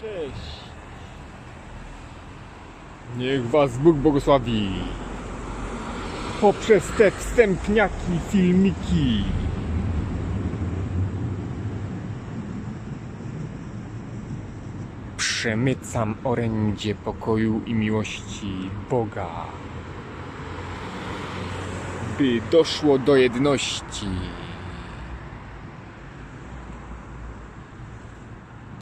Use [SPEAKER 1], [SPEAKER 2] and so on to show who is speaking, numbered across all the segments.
[SPEAKER 1] Cześć. Niech Was Bóg błogosławi. Poprzez te wstępniaki, filmiki. Przemycam orędzie pokoju i miłości Boga, by doszło do jedności.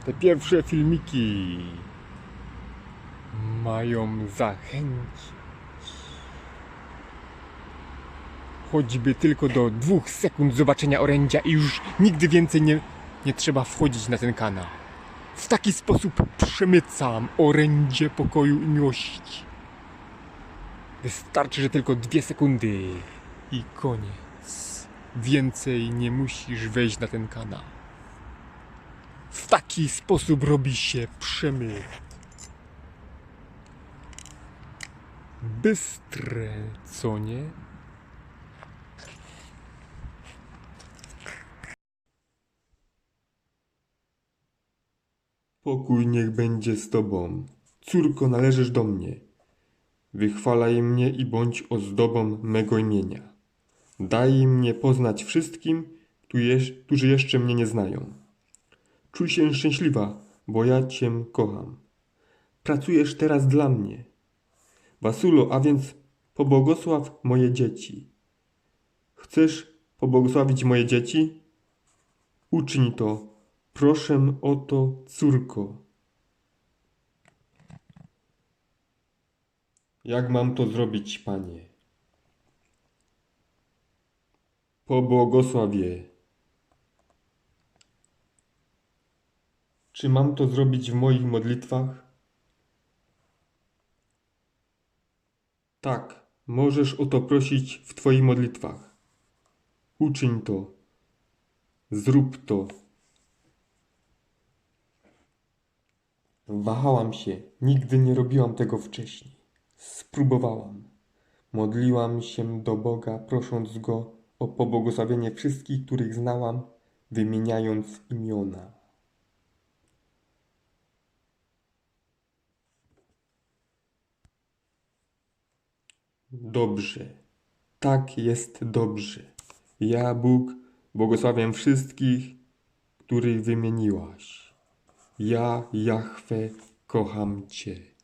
[SPEAKER 1] Te pierwsze filmiki mają zachęcić. Choćby tylko do dwóch sekund zobaczenia orędzia i już nigdy więcej nie, nie trzeba wchodzić na ten kanał. W taki sposób przemycam orędzie pokoju i miłości. Wystarczy, że tylko dwie sekundy i koniec. Więcej nie musisz wejść na ten kanał. W taki sposób robi się przemyt. Bystre, co nie?
[SPEAKER 2] Pokój niech będzie z Tobą. Córko, należysz do mnie. Wychwalaj mnie i bądź ozdobą mego imienia. Daj mnie poznać wszystkim, którzy jeszcze mnie nie znają. Czuj się szczęśliwa, bo ja Cię kocham. Pracujesz teraz dla mnie. Wasulo, a więc pobłogosław moje dzieci. Chcesz pobłogosławić moje dzieci? Uczyń to. Proszę o to, córko. Jak mam to zrobić, panie? Pobłogosławię. Czy mam to zrobić w moich modlitwach? Tak, możesz o to prosić w twoich modlitwach. Uczyń to. Zrób to. Wahałam się, nigdy nie robiłam tego wcześniej. Spróbowałam. Modliłam się do Boga, prosząc Go o pobłogosławienie wszystkich, których znałam, wymieniając imiona. Dobrze. Tak jest dobrze. Ja, Bóg, błogosławiam wszystkich, których wymieniłaś. Ja, Jahwe, kocham Cię.